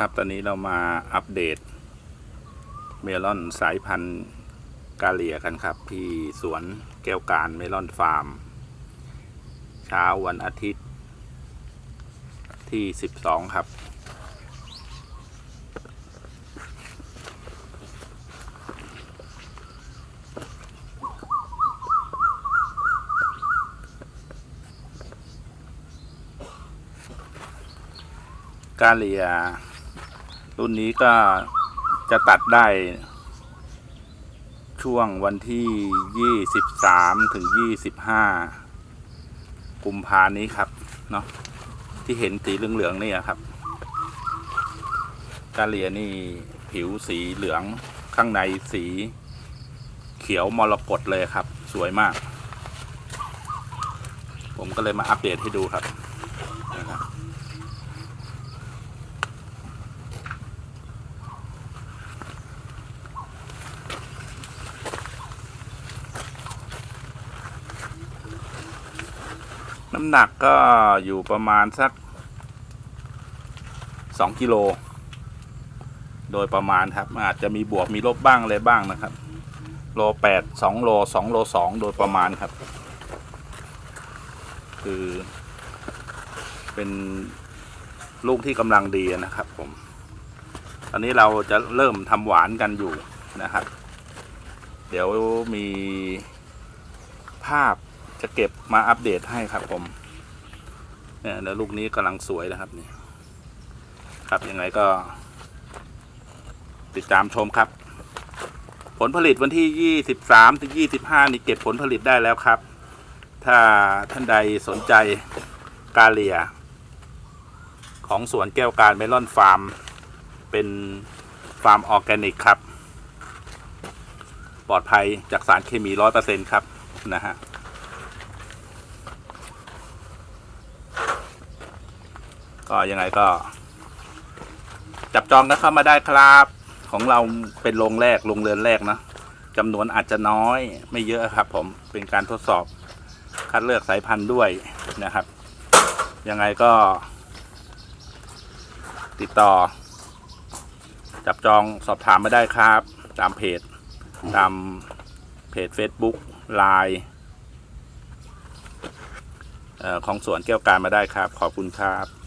ครับตอนนี้เรามาอัปเดต เมลอนสายพันธุ์กาเลียกันครับที่สวนแก้วการเมลอนฟาร์ม เช้าวันอาทิตย์ที่ 12 ครับกาเลีย รุ่นนี้ก็จะตัดได้ ช่วงวันที่23ถึง25กุมภานี้ครับ เนาะที่เห็นสีเหลืองๆนี่ครับกาเลียนี่ผิวสีเหลืองข้างในสีเขียวมรกตเลยครับ สวยมาก ผมก็เลยมาอัปเดตให้ดูครับนะครับ น้ำหนักก็อยู่ประมาณสักสองกิโล โดยประมาณครับ อาจจะมีบวกมีลบบ้างอะไรบ้างนะครับ โลแปดสองโลสองโลสองโดยประมาณครับ คือ เป็นลูกที่กำลังดีนะครับ ผม ตอนนี้เราจะเริ่มทำหวานกันอยู่นะครับ เดี๋ยวมีภาพ จะเก็บมาอัปเดตให้ครับผมเนี่ยแล้วลูกนี้กำลังสวยแล้วครับนี่ครับยังไงก็ ติดตามชมครับ ผลผลิตวันที่ยี่สิบสามถึงยี่สิบห้านี่เก็บผลผลิตได้แล้วครับ ถ้าท่านใดสนใจกาเลีย ของสวนแก้วการเมลอนฟาร์ม เป็นฟาร์มออร์แกนิกครับ ปลอดภัยจากสารเคมีร้อยเปอร์เซ็นครับ นะฮะ ก็ยังไงก็ จับจองกันเข้ามาได้ครับ ของเราเป็นโรงแรกโรงเรือนแรกนะจำนวนอาจจะน้อยไม่เยอะครับ ผมเป็นการทดสอบคัดเลือกสายพันธุ์ด้วยนะครับ ยังไงก็ ติดต่อ จับจองสอบถามมาได้ครับ ตามเพจ ตามเพจ Facebook ไลน์ของสวนแก้วการมาได้ครับ ขอบคุณครับ